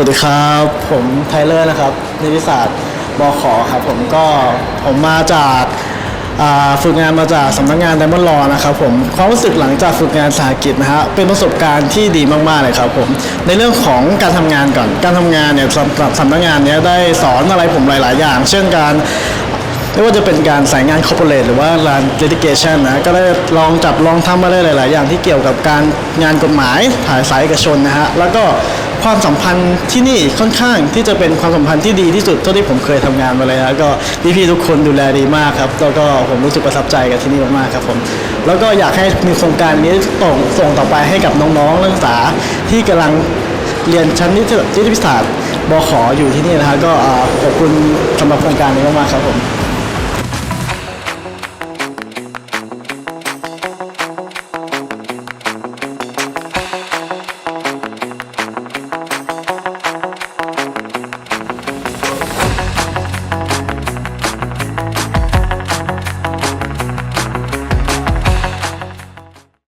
วัสดีครับ ผมไทเลอร์นะครับนิติศาสตร์บขครับผมก็ผมมาจากฝึกงานมาจากสำนักงานไดมอนด์ลอนะครับผมความรู้สึกหลังจากฝึกงานสาหกิจนะฮะเป็นประสบการณ์ที่ดีมากๆเลยครับผมในเรื่องของการทำงานก่อนการทำงานเนี่ยสำหรับสำนักงานเนี้ยได้สอนอะไรผมหลาย ๆ อย่าง เช่นการไม่ว่าจะเป็นการสายงาน corporate หรือว่า land litigation นะก็ได้ลองจับลองทำมาได้หลาย ๆ อย่างที่เกี่ยวกับการงานกฎหมายถ่ายสายเอกชนนะฮะแล้วก็ ความสัมพันธ์ที่นี่ค่อนข้างที่จะเป็นความสัมพันธ์ที่ดีที่สุดเท่าที่ผมเคยทำงานมาเลยนะก็พี่ๆทุกคนดูแลดีมากครับแล้วก็ผมรู้สึกประทับใจกับที่นี่มากๆครับผมแล้วก็อยากให้มีโครงการนี้ส่งส่งต่อไปให้กับน้องๆนักศึกษาที่กำลังเรียนชั้นนิติศาสตร์บขอยู่ที่นี่นะฮะก็ขอบคุณสำหรับโครงการนี้มากๆครับผม